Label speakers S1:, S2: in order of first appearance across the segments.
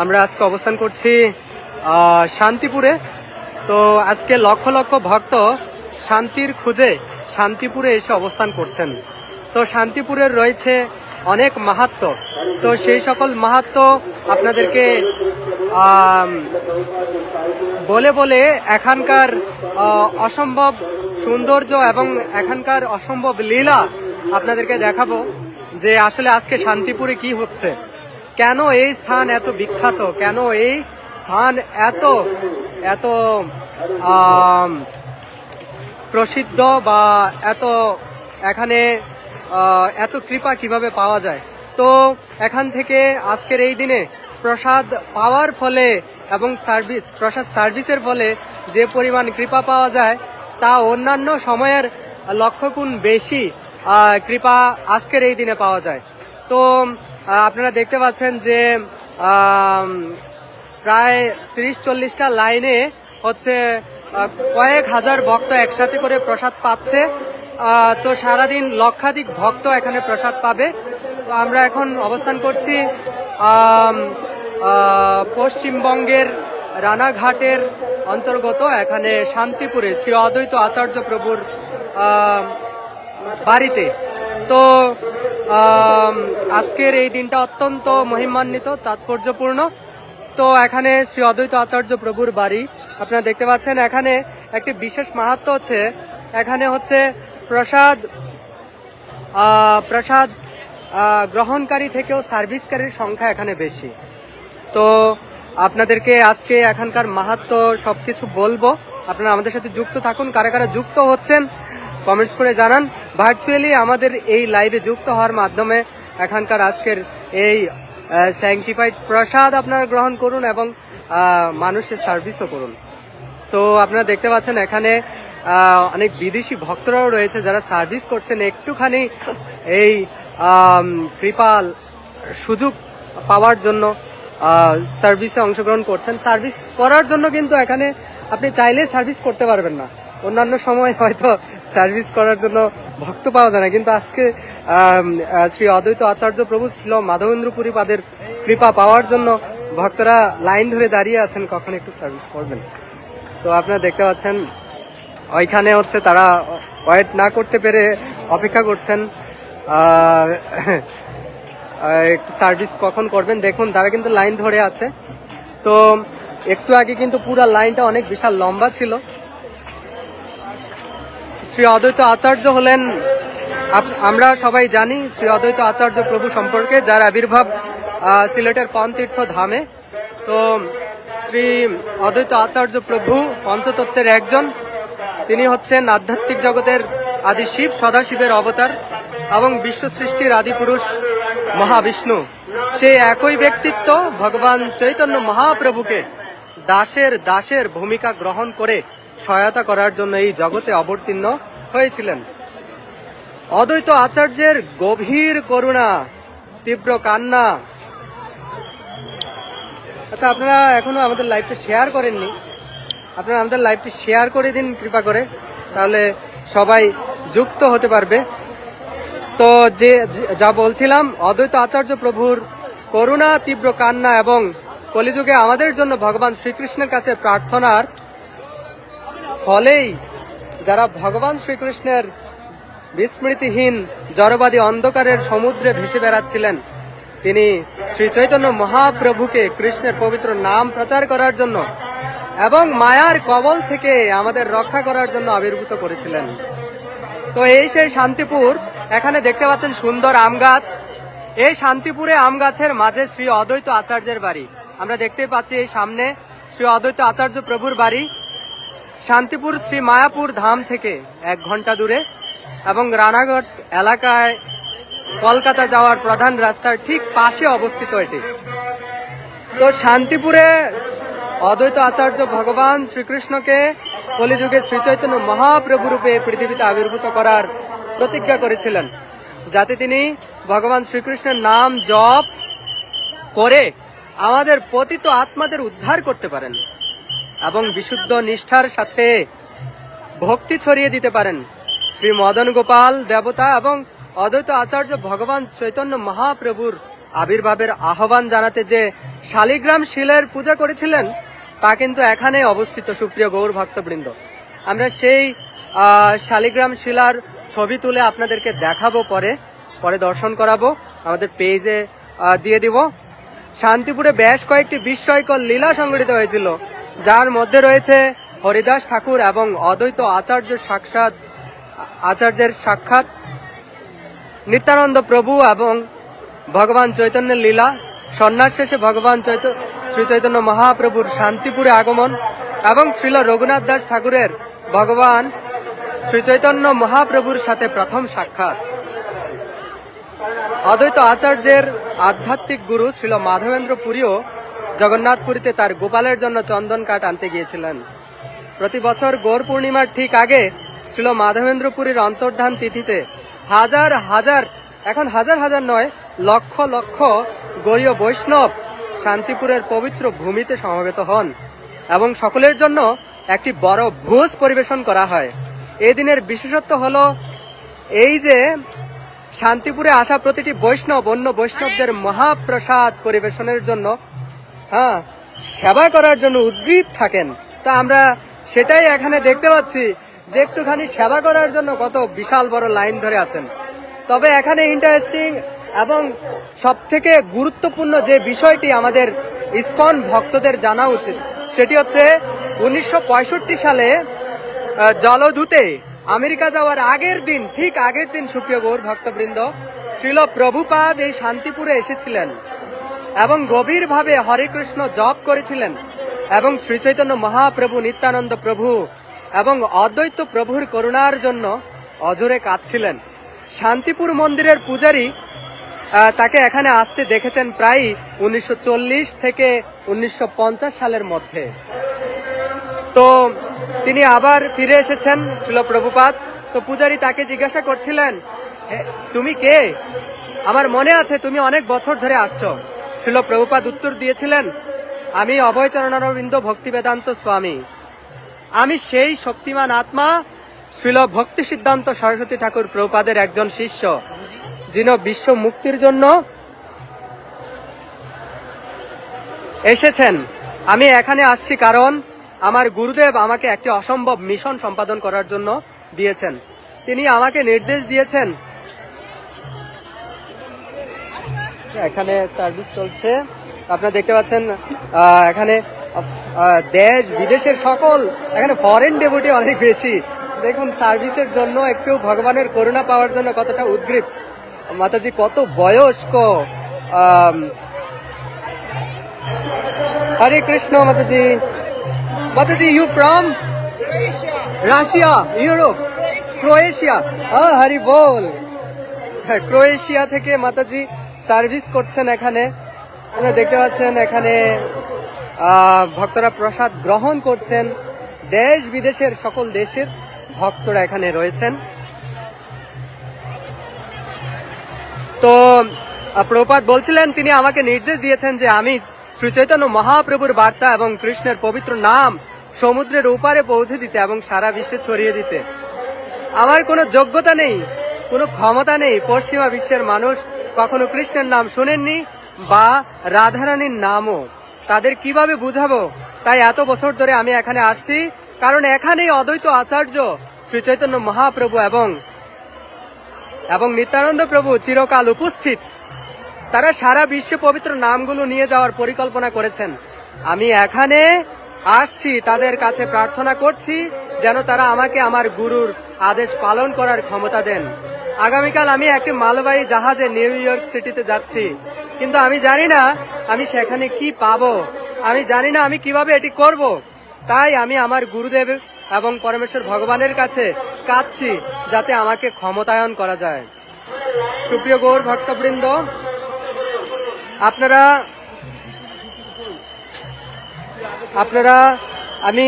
S1: আমরা আজকে অবস্থান করছি শান্তিপুরে। তো আজকে লক্ষ লক্ষ ভক্ত শান্তির খুঁজে শান্তিপুরে এসে অবস্থান করছেন। তো শান্তিপুরের রয়েছে অনেক মাহাত্ম। তো সেই সকল মাহাত্ম আপনাদেরকে বলে বলে এখানকার অসম্ভব সৌন্দর্য এবং এখানকার অসম্ভব লীলা আপনাদেরকে দেখাবো যে আসলে আজকে শান্তিপুরে কি হচ্ছে। কেন এই স্থান এত বিখ্যাত? কেন এই স্থান এত এত প্রসিদ্ধ বা এত এখানে এত কৃপা কীভাবে পাওয়া যায়? তো এখান থেকে আজকের এই দিনে প্রসাদ পাওয়ার ফলে এবং সার্ভিস, প্রসাদ সার্ভিসের ফলে যে পরিমাণ কৃপা পাওয়া যায়, তা অন্যান্য সময়ের লক্ষ গুণ বেশি কৃপা আজকের এই দিনে পাওয়া যায়। তো আপনারা দেখতে পাচ্ছেন যে প্রায় তিরিশ চল্লিশটা লাইনে হচ্ছে কয়েক হাজার ভক্ত একসাথে করে প্রসাদ পাচ্ছে। তো সারাদিন লক্ষাধিক ভক্ত এখানে প্রসাদ পাবে। তো আমরা এখন অবস্থান করছি পশ্চিমবঙ্গের রানাঘাটের অন্তর্গত এখানে শান্তিপুরে, শ্রী অদ্বৈত আচার্য প্রভুর বাড়িতে। তো আজকের এই দিনটা অত্যন্ত মহিমান্বিত, তাৎপর্যপূর্ণ। তো এখানে শ্রী অদ্বৈত আচার্য প্রভুর বাড়ি। আপনারা দেখতে পাচ্ছেন, এখানে একটি বিশেষ মাহাত্ম হচ্ছে এখানে হচ্ছে প্রসাদ প্রসাদ গ্রহণকারী থেকেও সার্ভিসকারীর সংখ্যা এখানে বেশি। তো আপনাদেরকে আজকে এখানকার মাহাত্ম সব কিছু বলব। আপনারা আমাদের সাথে যুক্ত থাকুন। কারা কারা যুক্ত হচ্ছেন, কমেন্টস করে জানান। ভার্চুয়ালি আমাদের এই লাইভে যুক্ত হওয়ার মাধ্যমে এখানকার আজকের এই স্যাংটিফাইড প্রসাদ আপনারা গ্রহণ করুন এবং মানুষের সার্ভিসও করুন। সো আপনারা দেখতে পাচ্ছেন এখানে অনেক বিদেশি ভক্তরাও রয়েছে যারা সার্ভিস করছেন। একটুখানি এই কৃপাল সুযোগ পাওয়ার জন্য সার্ভিসে অংশগ্রহণ করছেন। সার্ভিস করার জন্য কিন্তু এখানে আপনি চাইলে সার্ভিস করতে পারবেন না। অন্যান্য সময় হয়তো সার্ভিস করার জন্য ভক্ত পাওয়া যায় না। কিন্তু আজকে শ্রী অদ্বৈত আচার্য প্রভু শ্রীল মাধবেন্দ্র পুরী পাদের কৃপা পাওয়ার জন্য ভক্তরা লাইন ধরে দাঁড়িয়ে আছেন, কখন একটু সার্ভিস করবেন। তো আপনারা দেখতে পাচ্ছেন, ওইখানে হচ্ছে তারা ওয়েট না করতে পেরে অপেক্ষা করছেন। একটু সার্ভিস কখন করবেন দেখুন, তারা কিন্তু লাইন ধরে আছে। তো একটু আগে কিন্তু পুরো লাইনটা অনেক বিশাল লম্বা ছিল। শ্রী অদ্বৈত আচার্য হলেন আমরা সবাই জানি শ্রী অদ্বৈত আচার্য প্রভু সম্পর্কে, যার আবির্ভাব সিলেটের পনতীর্থ ধামে। তো, শ্রী অদ্বৈত আচার্য প্রভু পঞ্চতত্ত্বের একজন। তিনি হচ্ছেন আধ্যাত্মিক জগতের আদি শিব, সদাশিবের অবতার এবং বিশ্ব সৃষ্টির আদি পুরুষ মহাবিষ্ণু। সেই একই ব্যক্তিত্ব ভগবান চৈতন্য মহাপ্রভুকে দাসের দাসের ভূমিকা গ্রহণ করে সহায়তা করার জন্য এই জগতে অবতীর্ণ হয়েছিলেন। অদ্বৈত আচার্যের গভীর করুণা, তীব্র কান্না। আচ্ছা আপনারা এখনও আমাদের লাইভটা শেয়ার করেননি। আপনারা আমাদের লাইভটি শেয়ার করে দিন কৃপা করে, তাহলে সবাই যুক্ত হতে পারবে। তো যে, যে- বলছিলাম, অদ্বৈত আচার্য প্রভুর করুণা, তীব্র কান্না এবং কলিযুগে আমাদের জন্য ভগবান শ্রীকৃষ্ণের কাছে প্রার্থনার ফলেই যারা ভগবান শ্রীকৃষ্ণের বিস্মৃতিহীন, জড়বাদী অন্ধকারের সমুদ্রে ভেসে বেড়াচ্ছিলেন। তিনি শ্রী চৈতন্য মহাপ্রভুকে কৃষ্ণের পবিত্র নাম প্রচার করার জন্য এবং মায়ার কবল থেকে আমাদের রক্ষা করার জন্য আবির্ভূত করেছিলেন। তো এই সেই শান্তিপুর, এখানে দেখতে পাচ্ছেন সুন্দর আম গাছ। এই শান্তিপুরে আম গাছের মাঝে শ্রী অদ্বৈত আচার্যের বাড়ি। আমরা দেখতে পাচ্ছি এই সামনে শ্রী অদ্বৈত আচার্য প্রভুর বাড়ি। শান্তিপুর শ্রী মায়াপুর ধাম থেকে এক ঘণ্টা দূরে এবং রানাঘাট এলাকায় কলকাতা যাওয়ার প্রধান রাস্তার ঠিক পাশে অবস্থিত এটি। তো শান্তিপুরে অদ্বৈত আচার্য ভগবান শ্রীকৃষ্ণকে কলিযুগে শ্রীচৈতন্য মহাপ্রভু রূপে পৃথিবীতে আবির্ভূত করার প্রতিজ্ঞা করেছিলেন, যাতে তিনি ভগবান শ্রীকৃষ্ণের নাম জপ করে আমাদের পতিত আত্মাদের উদ্ধার করতে পারেন। এবং বিশুদ্ধ নিষ্ঠার সাথে ভক্তি ছড়িয়ে দিতে পারেন। শ্রী মদন গোপাল, দেবতা এবং অদ্বৈত আচার্য ভগবান চৈতন্য মহাপ্রভুর আবির্ভাবের আহ্বান জানাতে যে শালিগ্রাম শিলের পূজা করেছিলেন, তা কিন্তু এখানে অবস্থিত সুপ্রিয় গৌর ভক্তবৃন্দ। আমরা সেই শালিগ্রাম শিলার ছবি তুলে আপনাদেরকে দেখাবো পরে। পরে দর্শন করাবো। আমাদের পেজে দিয়ে দিব। শান্তিপুরে বেশ কয়েকটি বিস্ময়কর লীলা সংগঠিত হয়েছিল। যার মধ্যে রয়েছে হরিদাস ঠাকুর এবং অদ্বৈত আচার্য সাক্ষাৎ, আচার্যের সাক্ষাৎ, নিত্যানন্দ প্রভু এবং ভগবান চৈতন্যের লীলা, সন্ন্যাস শেষে ভগবান চৈত, শ্রী চৈতন্য মহাপ্রভুর শান্তিপুরে আগমন এবং শ্রীল রঘুনাথ দাস ঠাকুরের ভগবান শ্রী চৈতন্য মহাপ্রভুর সাথে প্রথম সাক্ষাৎ। অদ্বৈত আচার্যের আধ্যাত্মিক গুরু শ্রীল মাধবেন্দ্র পুরীও জগন্নাথপুরীতে তার গোপালের জন্য চন্দন কাঠ আনতে গিয়েছিলেন। প্রতি বছর গৌর পূর্ণিমার ঠিক আগে ছিল মাধবেন্দ্রপুরীর অন্তর্ধান তিথিতে হাজার হাজার, এখন হাজার হাজার নয়, লক্ষ লক্ষ গৌরীয় বৈষ্ণব শান্তিপুরের পবিত্র ভূমিতে সমবেত হন এবং সকলের জন্য একটি বড় ভোজ পরিবেশন করা হয়। এই দিনের বিশেষত্ব হল এই যে শান্তিপুরে আসা প্রতিটি বৈষ্ণব, অন্য বৈষ্ণবদের মহাপ্রসাদ পরিবেশনের জন্য হ্যাঁ সেবা করার জন্য উদ্গ্রীব থাকেন। তা আমরা সেটাই এখানে দেখতে পাচ্ছি যে একটুখানি সেবা করার জন্য কত বিশাল বড় লাইন ধরে আছেন। তবে এখানে ইন্টারেস্টিং এবং সব থেকে গুরুত্বপূর্ণ যে বিষয়টি আমাদের ইসকন ভক্তদের জানা উচিত, সেটি হচ্ছে উনিশশো পঁয়ষট্টি সালে জলদূতে আমেরিকা যাওয়ার আগের দিন, ঠিক আগের দিন সুপ্রিয় গৌর ভক্তবৃন্দ, শ্রীল প্রভুপাদ এই শান্তিপুরে এসেছিলেন। এবং গভীরভাবে হরে কৃষ্ণ জপ করেছিলেন এবং শ্রী চৈতন্য মহাপ্রভু নিত্যানন্দ প্রভু এবং অদ্বৈত প্রভুর করুণার জন্য অজরে কাঁদছিলেন। শান্তিপুর মন্দিরের পূজারী তাকে এখানে আসতে দেখেছেন প্রায় উনিশশো চল্লিশ থেকে উনিশশো পঞ্চাশ সালের মধ্যে। তো তিনি আবার ফিরে এসেছেন শ্রীল প্রভুপাত। তো পূজারী তাকে জিজ্ঞাসা করছিলেন "হে, তুমি কে? আমার মনে আছে তুমি অনেক বছর ধরে আসছো। শ্রীল প্রভুপাত উত্তর দিয়েছিলেন, আমি অভয়চরণারবিন্দ ভক্তি বেদান্ত স্বামী। আমি সেই শক্তিমান আত্মা শ্রীল ভক্তি সিদ্ধান্ত সরস্বতী ঠাকুর প্রভুপাদের একজন শিষ্য, যিনি বিশ্ব মুক্তির জন্য এসেছেন। আমি এখানে আসছি কারণ আমার গুরুদেব আমাকে একটি অসম্ভব মিশন সম্পাদন করার জন্য দিয়েছেন। তিনি আমাকে নির্দেশ দিয়েছেন এখানে সার্ভিস চলছে। আপনারা দেখতে পাচ্ছেন এখানে দেশ, বিদেশের সকল, এখানে ফরেন ডেপুটি অনেক বেশি। দেখুন সার্ভিসের জন্য একটু ভগবানের করুণা পাওয়ার জন্য কতটা উদ্গ্রীব। মাতাজি, কত বয়স্ক। Hare Krishna, Mataji. Mataji you from Russia, Europe, Croatia. Hari বল। হ্যাঁ ক্রোয়েশিয়া থেকে মাতাজি সার্ভিস করছেন এখানে। দেখতে পাচ্ছেন এখানে ভক্তরা প্রসাদ গ্রহণ করছেন। দেশ বিদেশের সকল দেশের ভক্তরা এখানে রয়েছেন। তো প্রভুপাদ বলছিলেন, তিনি আমাকে নির্দেশ দিয়েছেন যে আমি শ্রী চৈতন্য মহাপ্রভুর বার্তা এবং কৃষ্ণের পবিত্র নাম সমুদ্রের ওপারে পৌঁছে দিতে এবং সারা বিশ্বে ছড়িয়ে দিতে। আমার কোনো যোগ্যতা নেই, কোনো ক্ষমতা নেই। পশ্চিমা বিশ্বের মানুষ কখনো কৃষ্ণের নাম শোনেননি বা রাধারানীর নামও? তাদের কীভাবে বুঝাবো? তাই এত বছর ধরে আমি এখানে আসছি, কারণ এখানেই অদ্বৈত আচার্য শ্রী চৈতন্য মহাপ্রভু এবং এবং নিত্যানন্দ প্রভু চিরকাল উপস্থিত। তারা সারা বিশ্বে পবিত্র নামগুলো নিয়ে যাওয়ার পরিকল্পনা করেছেন। আমি এখানে আসছি, তাদের কাছে প্রার্থনা করছি যেন তারা আমাকে আমার গুরুর আদেশ পালন করার ক্ষমতা দেন। আগামীকাল আমি একটি মালবাহী জাহাজে নিউ ইয়র্ক সিটিতে যাচ্ছি। কিন্তু আমি জানি না আমি সেখানে কি পাবো। আমি জানি না আমি কীভাবে এটি করব। তাই আমি আমার গুরুদেব এবং পরমেশ্বর ভগবানের কাছে কাঁদছি যাতে আমাকে ক্ষমতায়ন করা যায়। সুপ্রিয় গৌর ভক্তবৃন্দ, আপনারা আপনারা, আমি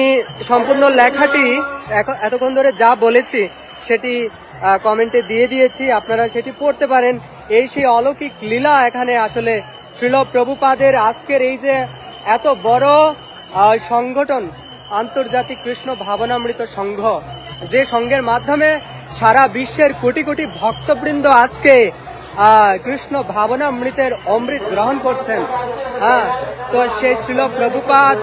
S1: সম্পূর্ণ লেখাটি এতক্ষণ ধরে যা বলেছি সেটি কমেন্টে দিয়ে দিয়েছি, আপনারা সেটি পড়তে পারেন। এই সেই অলৌকিক লীলা এখানে আসলে শ্রীল প্রভুপাদের আজকের এই যে এত বড় সংগঠন, আন্তর্জাতিক কৃষ্ণ ভাবনামৃত সংঘ, যে সংঘের মাধ্যমে সারা বিশ্বের কোটি কোটি ভক্তবৃন্দ আজকে কৃষ্ণ ভাবনামৃতের অমৃত গ্রহণ করছেন। হ্যাঁ তো সেই শ্রীল প্রভুপাদ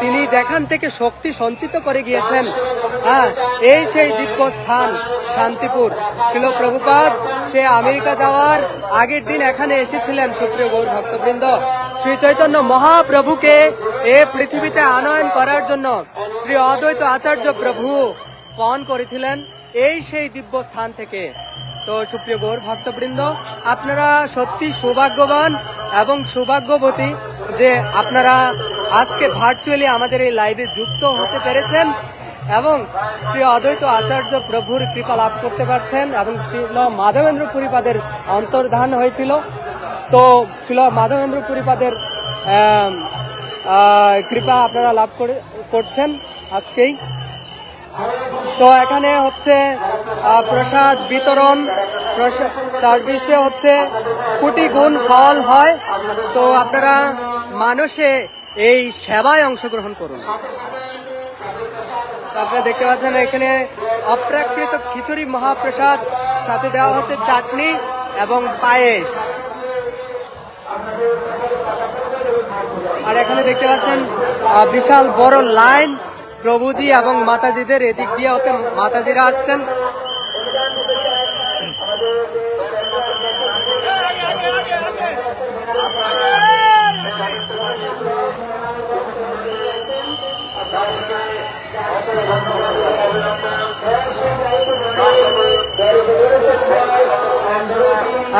S1: তিনি যেখান থেকে শক্তি সঞ্চিত করে গিয়েছেন হ্যাঁ এই সেই দিব্য স্থান শান্তিপুর। ছিল প্রভুপাদ, সে আমেরিকা যাওয়ার আগের দিন এখানে এসেছিলেন, সুপ্রিয় গৌর ভক্তবৃন্দ। শ্রী চৈতন্য মহাপ্রভুকে এ পৃথিবীতে আনয়ন করার জন্য শ্রী অদ্বৈত আচার্য প্রভু পণ করেছিলেন এই সেই দিব্য স্থান থেকে। তো সুপ্রিয় গৌর ভক্তবৃন্দ, আপনারা সত্যি সৌভাগ্যবান এবং সৌভাগ্যবতী যে আপনারা আজকে ভার্চুয়ালি আমাদের এই লাইভে যুক্ত হতে পেরেছেন এবং শ্রী অদ্বৈত আচার্য প্রভুর কৃপা লাভ করতে পারছেন এবং শ্রীল মাধবেন্দ্র পুরীপাদের অন্তর্ধান হয়েছিল। তো শ্রীল মাধবেন্দ্র পুরীপাদের কৃপা আপনারা লাভ করে, করছেন আজকেই। তো এখানে হচ্ছে প্রসাদ বিতরণ সার্ভিসে হচ্ছে কোটি গুণ ফল হয়। তো আপনারা মানুষে এই সেবায় অংশগ্রহণ করুন। আপনারা দেখতে পাচ্ছেন এখানে অপ্রাকৃত খিচুড়ি মহাপ্রসাদ, সাথে দেওয়া হচ্ছে চাটনি এবং পায়েস। আর এখানে দেখতে পাচ্ছেন বিশাল বড় লাইন, প্রভুজি এবং মাতাজিদের, এদিক দিয়ে হতে মাতাজিরা আসছেন।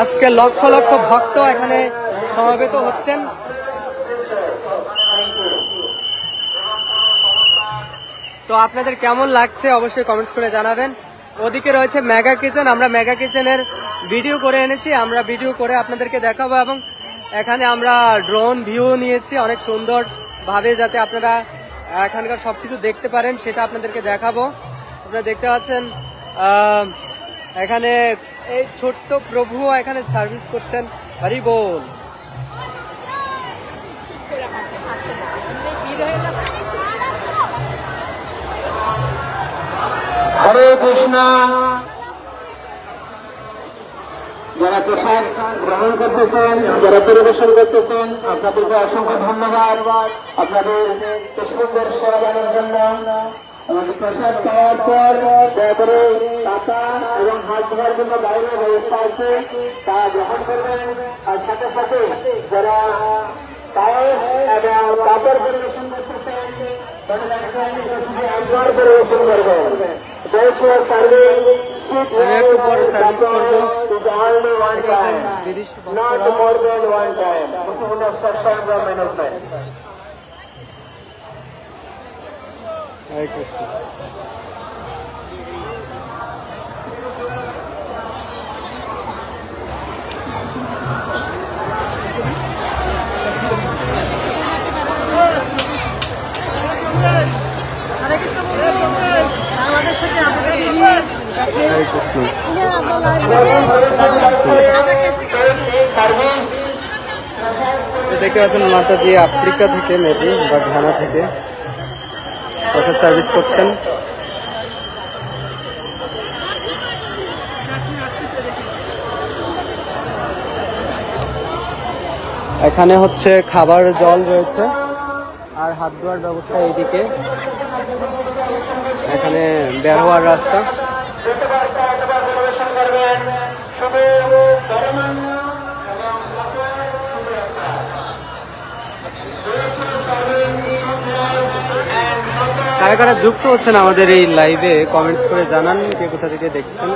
S1: আজকে লক্ষ লক্ষ ভক্ত এখানে সমবেত হচ্ছেন। তো আপনাদের কেমন লাগছে অবশ্যই কমেন্টস করে জানাবেন। ওদিকে রয়েছে মেগা কিচেন আমরা মেগা কিচেনের ভিডিও করে এনেছি। আমরা ভিডিও করে আপনাদেরকে দেখাবো এবং এখানে আমরা ড্রোন ভিউ নিয়েছি, অনেক সুন্দর ভাবে যাতে আপনারা এখানকার সব কিছু দেখতে পারেন, সেটা আপনাদেরকে দেখাবো। আপনারা দেখতে পাচ্ছেন এখানে এই ছোট্ট প্রভু এখানে সার্ভিস করছেন। হরি বল।
S2: হরে কৃষ্ণ। যারা প্রসাদ গ্রহণ করতেছেন, যারা পরিবেশন করতেছেন, আপনাদেরকে অসংখ্য ধন্যবাদ। আপনাদের সুন্দর সেবা জানার জন্য প্রসাদ পাওয়ার পর করে টাকা এবং হাত ধোয়ার জন্য বাইরের ব্যবস্থা আছে তা গ্রহণ করবেন। আর সাথে সাথে যারা পায়েস এবং কাপড় পরিবেশন করতেছেন একবার পরিবেশন করবেন। are serving
S1: আমি একটু পরে সার্ভিস করব। ঠিক আছে বিদেশি
S2: not
S1: ভক্তরা
S2: more than one
S1: হরে কৃষ্ণ দেখতে পাচ্ছেন মাতাজি আফ্রিকা থেকে মেবি বা ঘানা থেকে। প্রসাদ সার্ভিস করছেন এখানে হচ্ছে খাবার জল রয়েছে আর হাত ধোয়ার ব্যবস্থা এইদিকে এখানে বের হওয়ার রাস্তা কারা কারা যুক্ত হচ্ছেন আমাদের এই লাইভে কমেন্টস করে জানান কে কোথা থেকে দেখছেন?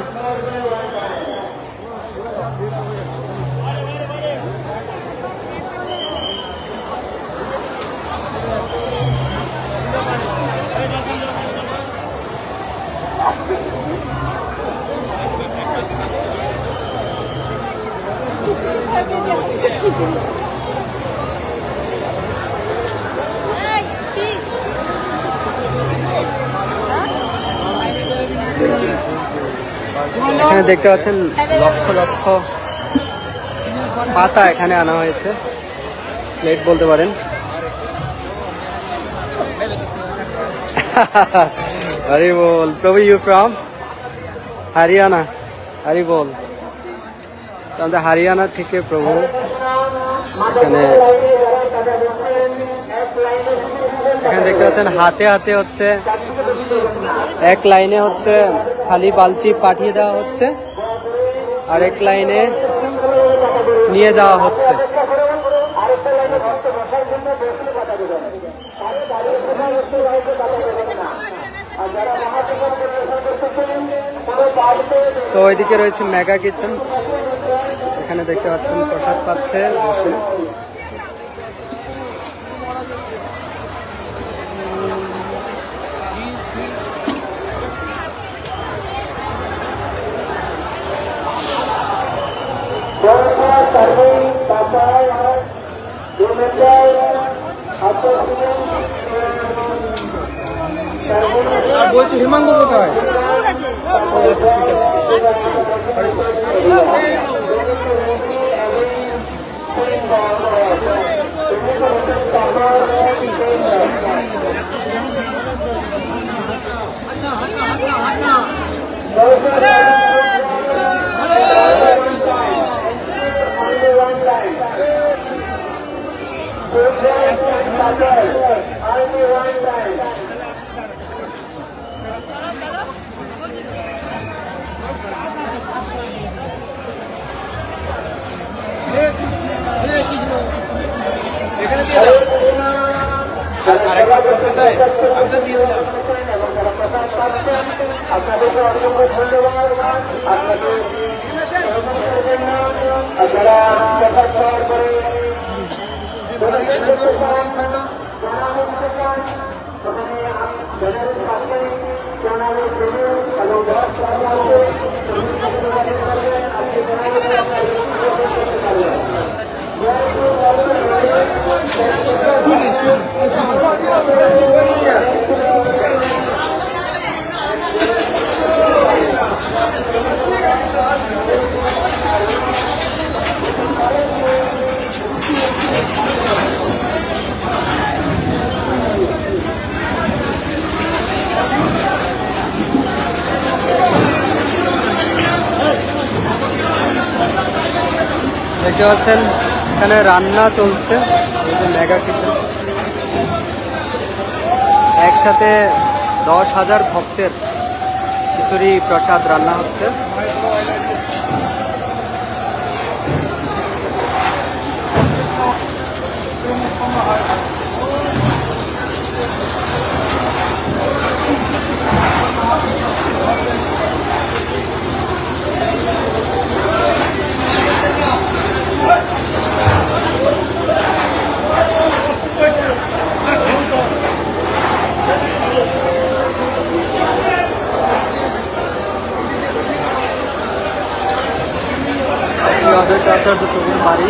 S1: এখানে দেখতে পাচ্ছেন লক্ষ লক্ষ পাতা এখানে আনা হয়েছে। প্লেট বলতে পারেন। হরি বল, প্রভু ইউ ফ্রম হরিয়ানা। হরি বল। আমাদের হারিয়ানা থেকে প্রভু এখানে এখানে দেখতে পাচ্ছেন হাতে হাতে হচ্ছে এক লাইনে হচ্ছে খালি বালতি পাঠিয়ে দেওয়া হচ্ছে, আর এক লাইনে নিয়ে যাওয়া হচ্ছে। তো ওইদিকে রয়েছে মেগা কিচেন এখানে দেখতে পাচ্ছেন প্রসাদ পাচ্ছে বসে। আর বলছি হিমাঙ্গ কোথায়?
S2: আপনাদেরকে অসংখ্য ধন্যবাদ আপনাদের আপনারা গ্রহণ করে
S1: দেখতে পাচ্ছেন, এখানে রান্না চলছে মেগা কিচেন একসাথে দশ হাজার ভক্তের খিচুড়ি প্রসাদ রান্না হচ্ছে। অদ্বৈত আচার্য প্রভুর বাড়ি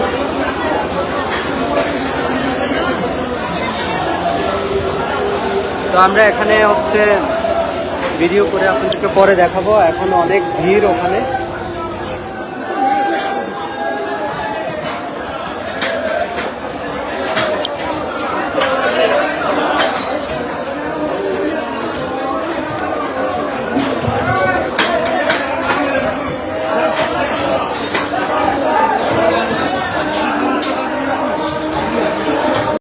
S1: তো আমরা এখানে হচ্ছে ভিডিও করে আপনাদেরকে পরে দেখাবো। এখন অনেক ভিড় ওখানে।